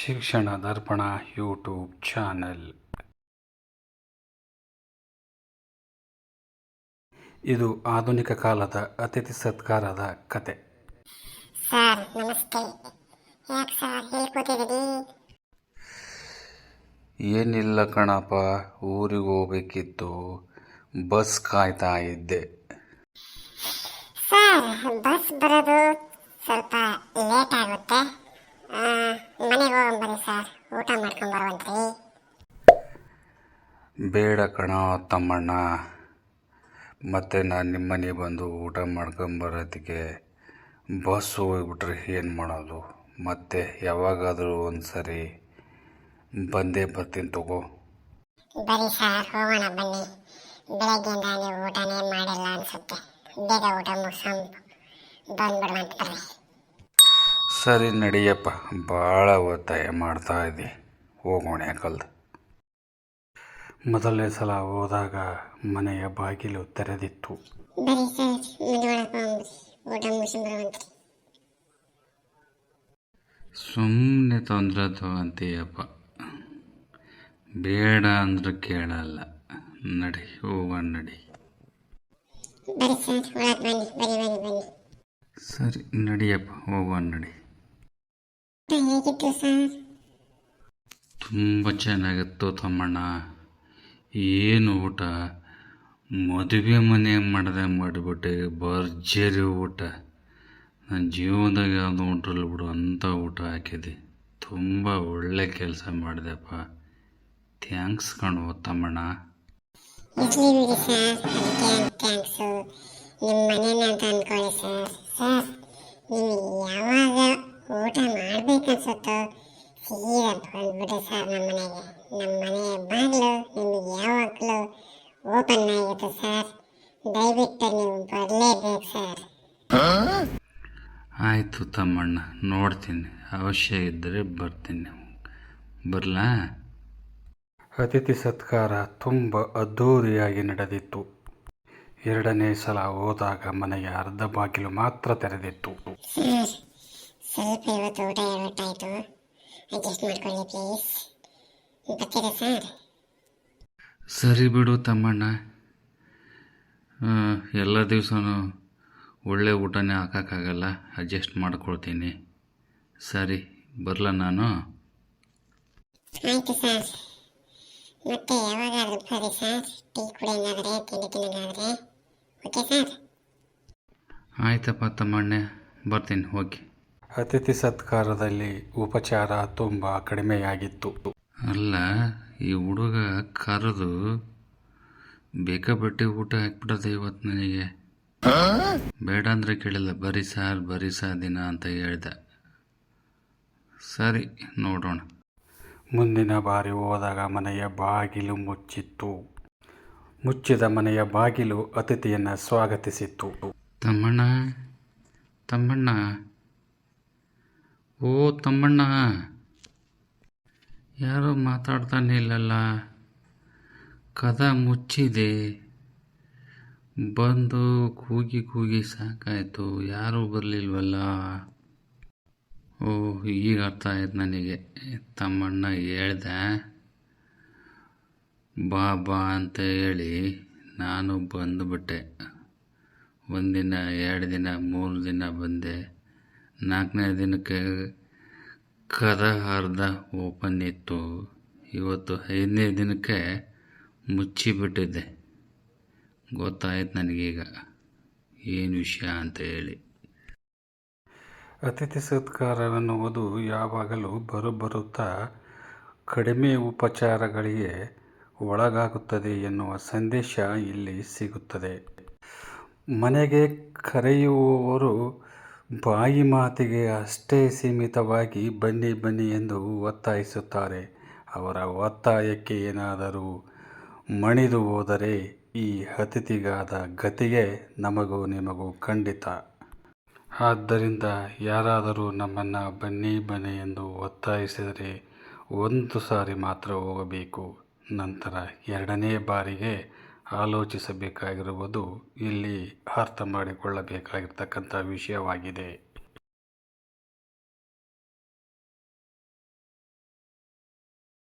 ಶಿಕ್ಷಣ ದರ್ಪಣ YouTube channel. ಇದು ಆಧುನಿಕ ಕಾಲದ ಅತಿಥಿ ಸತ್ಕಾರದ ಕತೆ. ಸರ್ ನಮಸ್ತೆ. ಯಾಕೆ ಸರ್ ಹೇಳಿ ಕೂತಿದ್ದೀರಿ ಏನಿಲ್ಲ ಕಣಪ್ಪ ಊರಿಗೆ ಹೋಗ್ಬೇಕಿತ್ತು. ಬಸ್ ಕಾಯ್ತಾ ಇದ್ದೆ. ಸರ್ ಬಸ್ ಬರೋದು ಸ್ವಲ್ಪ ಲೇಟ್ ಆಗುತ್ತೆ. ಸರ್. ಊಟ ಮಾಡ್ಕೊಂಬರುವಂತ್ರಿ ಬೇಡ ಕಣ ತಮ್ಮಣ್ಣ. ಮತ್ತೆ ನಾನು ನಿಮ್ಮನೆ ಬಂದು ಊಟ ಮಾಡ್ಕೊಂಬರೋದಕ್ಕೆ ಬಸ್ ಹೋಗ್ಬಿಟ್ರೆ ಏನು ಮಾಡೋದು? ಮತ್ತೆ ಯಾವಾಗಾದರೂ ಒಂದು ಸರಿ ಬಂದೇ ಬರ್ತೀನಿ ತಗೋ. ಬರೀ ಸರ್ ಹೋಗೋಣ ಬನ್ನಿ. ಬೆಳಗ್ಗೆಯಿಂದ ನೀವು ಊಟನೇ ಮಾಡಿಲ್ಲ ಅನ್ಸುತ್ತೆ. ಬೇಗ ಊಟ ಮುಗಿಸ್ಕೊಂಡು ಬಂದ್ಬಿಡುವಂತ ಬರ್ರಿ ಸರಿ ನಡಿಯಪ್ಪ. ಭಾಳ ಒತ್ತಾಯ ಮಾಡ್ತಾ ಇದ್ದೆ. ಹೋಗೋಣ ಯಾಕಲ್ದು ಮೊದಲನೇ ಸಲ ಹೋದಾಗ ಮನೆಯ ಬಾಗಿಲು ತೆರೆದಿತ್ತು. ಸುಮ್ಮನೆ ತೊಂದರೆ ತಗೊಂತೀಯಪ್ಪ ಬೇಡ ಅಂದ್ರೆ ಕೇಳಲ್ಲ. ನಡಿ ಹೋಗೋಣ ನಡಿ. ಸರ್ ನಡಿಯಪ್ಪ ಹೋಗೋಣ ನಡಿ. ಹೇಗಿತ್ತು ಸರ್? ತುಂಬ ಚೆನ್ನಾಗಿತ್ತು ತಮ್ಮಣ್ಣ. ಏನು ಊಟ? ಮದುವೆ ಮನೆ ಮಾಡದೆ ಮಾಡಿಬಿಟ್ಟೆ ಭರ್ಜರಿ ಊಟ. ನನ್ನ ಜೀವನದಾಗ ಯಾವುದು ಊಟಲ್ಲ ಬಿಡು ಅಂಥ ಊಟ ಹಾಕಿದೆ ತುಂಬ ಒಳ್ಳೆ ಕೆಲಸ ಮಾಡಿದೆಪ್ಪ. ಥ್ಯಾಂಕ್ಸ್ ಕಣೋ ತಮ್ಮಣ್ಣ. ಇರ್ಲಿ ಬಿಡಿ ಸರ್ ಅದಕ್ಕೆ ಥ್ಯಾಂಕ್ಸು. ನಿಮ್ಮ ಮನೇನ ಅಂತ ಅನ್ಕೊಳ್ಳಿ ಸರ್. ಸರ್ ನಿಮಗೆ ಯಾವಾಗ ಊಟ ಮಾಡ್ಬೇಕನ್ಸುತ್ತೋ ಸೀದಾ ಬಂದ್ಬಿಡಿ ಸರ್ ನಮ್ಮ ಮನೆಗೆ. ನಮ್ಮ ಮನೆ ಬಾಗಿಲು ನಿಮಗೆ ಯಾವಾಗಲೂ ಓಪನ್ ಆಗಿತ್ತು ಸರ್ ದಯವಿಟ್ಟು ನೀವು ಬರಲೇಬೇಕು ಸರ್ ಆಯಿತು ತಮ್ಮಣ್ಣ ನೋಡ್ತೀನಿ. ಅವಶ್ಯ ಇದ್ದರೆ ಬರ್ತೀನಿ ಬರಲಾ? ಅತಿಥಿ ಸತ್ಕಾರ ತುಂಬ ಅದ್ಧೂರಿಯಾಗಿ ನಡೆದಿತ್ತು. ಎರಡನೇ ಸಲ ಹೋದಾಗ ಮನೆಯ ಅರ್ಧ ಬಾಗಿಲು ಮಾತ್ರ ತೆರೆದಿತ್ತು. ಸ್ವಲ್ಪ ಇವತ್ತು ಊಟ ಅಡ್ಜಸ್ಟ್ ಮಾಡ್ಕೊಳ್ಳಿ ಪ್ಲೀಸ್ ಬರ್ತೀರಾ ಸರ್ ಸರಿ ಬಿಡು ತಮ್ಮಣ್ಣ. ಎಲ್ಲ ದಿವಸನೂ ಒಳ್ಳೆ ಊಟನೇ ಹಾಕೋಕ್ಕಾಗಲ್ಲ ಅಡ್ಜಸ್ಟ್ ಮಾಡ್ಕೊಳ್ತೀನಿ. ಸರಿ ಬರಲ ನಾನು? ಆಯ್ತು ಸರ್. ಮತ್ತೆ ಯಾವಾಗಾದ್ರೂ ಬರ್ರಿ ಸರ್. ಟೀ ಕುಡಿಯೋದಾದ್ರೆ ತಿಂಡಿ ತಿನ್ನೋದಾದ್ರೆ. Okay sir? ಆಯ್ತಪ್ಪ ತಮ್ಮಣ್ಣೆ ಬರ್ತೀನಿ ಹೋಗಿ. ಅತಿಥಿ ಸತ್ಕಾರದಲ್ಲಿ ಉಪಚಾರ ತುಂಬ ಕಡಿಮೆಯಾಗಿತ್ತು. ಅಲ್ಲ ಈ ಹುಡುಗ ಕರೆದು ಬೇಕಾಬಿಟ್ಟಿ ಊಟ ಹಾಕ್ಬಿಡೋದು ಇವತ್ತು ನನಗೆ? ಬೇಡ ಅಂದರೆ ಕೇಳಿಲ್ಲ ಬರಿ ಸಾರ್ ಬರಿ ಸಾ ದಿನ ಅಂತ ಹೇಳ್ದೆ. ಸರಿ ನೋಡೋಣ. ಮುಂದಿನ ಬಾರಿ ಹೋದಾಗ ಮನೆಯ ಬಾಗಿಲು ಮುಚ್ಚಿತ್ತು. ಮುಚ್ಚಿದ ಮನೆಯ ಬಾಗಿಲು ಅತಿಥಿಯನ್ನು ಸ್ವಾಗತಿಸಿತ್ತು. ತಮ್ಮಣ್ಣ ತಮ್ಮಣ್ಣ. ಓ, ತಮ್ಮಣ್ಣ. ಯಾರೋ ಮಾತಾಡ್ತಾನೆ ಇಲ್ಲಲ್ಲ. ಕದ ಮುಚ್ಚಿದೆ. ಬಂದು ಕೂಗಿ ಕೂಗಿ ಸಾಕಾಯಿತು. ಯಾರೂ ಬರಲಿಲ್ವಲ್ಲ. ಓ, ಈಗ ಅರ್ಥ ಆಯ್ತು ನನಗೆ. ತಮ್ಮಣ್ಣ ಹೇಳ್ದೆ, ಬಾ ಬಾ ಅಂತ ಹೇಳಿ ನಾನು ಬಂದುಬಿಟ್ಟೆ. ಒಂದಿನ, ಎರಡು ದಿನ, ಮೂರು ದಿನ ಬಂದೆ. ನಾಲ್ಕನೇ ದಿನಕ್ಕೆ ಕದ ಅರ್ಧ ಓಪನ್ ಇತ್ತು ಇವತ್ತು ಐದನೇ ದಿನಕ್ಕೆ ಮುಚ್ಚಿಬಿಟ್ಟಿದ್ದೆ ಗೊತ್ತಾಯ್ತು ನನಗೀಗ. ಏನು ವಿಷಯ ಅಂತ ಹೇಳಿ. ಅತಿಥಿ ಸತ್ಕಾರವೆನ್ನುವುದು ಯಾವಾಗಲೂ ಬರುತ್ತಾ ಕಡಿಮೆ ಉಪಚಾರಗಳಿಗೆ ಒಳಗಾಗುತ್ತದೆ ಎನ್ನುವ ಸಂದೇಶ ಇಲ್ಲಿ ಸಿಗುತ್ತದೆ. ಮನೆಗೆ ಕರೆಯುವವರು ಬಾಯಿ ಮಾತಿಗೆ ಅಷ್ಟೇ ಸೀಮಿತವಾಗಿ ಬನ್ನಿ ಬನ್ನಿ ಎಂದು ಒತ್ತಾಯಿಸುತ್ತಾರೆ. ಅವರ ಒತ್ತಾಯಕ್ಕೆ ಏನಾದರೂ ಮಣಿದು ಹೋದರೆ ಈ ಅತಿಥಿಗಾದ ಗತಿಗೆ ನಮಗೂ ನಿಮಗೂ ಖಂಡಿತ. ಆದ್ದರಿಂದ ಯಾರಾದರೂ ನಮ್ಮನ್ನು ಬನ್ನಿ ಬನ್ನಿ ಎಂದು ಒತ್ತಾಯಿಸಿದರೆ ಒಂದು ಸಾರಿ ಮಾತ್ರ ಹೋಗಬೇಕು. ನಂತರ ಎರಡನೇ ಬಾರಿಗೆ ಆಲೋಚಿಸಬೇಕಾಗಿರುವುದು ಇಲ್ಲಿ ಅರ್ಥ ಮಾಡಿಕೊಳ್ಳಬೇಕಾಗಿರ್ತಕ್ಕಂಥ ವಿಷಯವಾಗಿದೆ.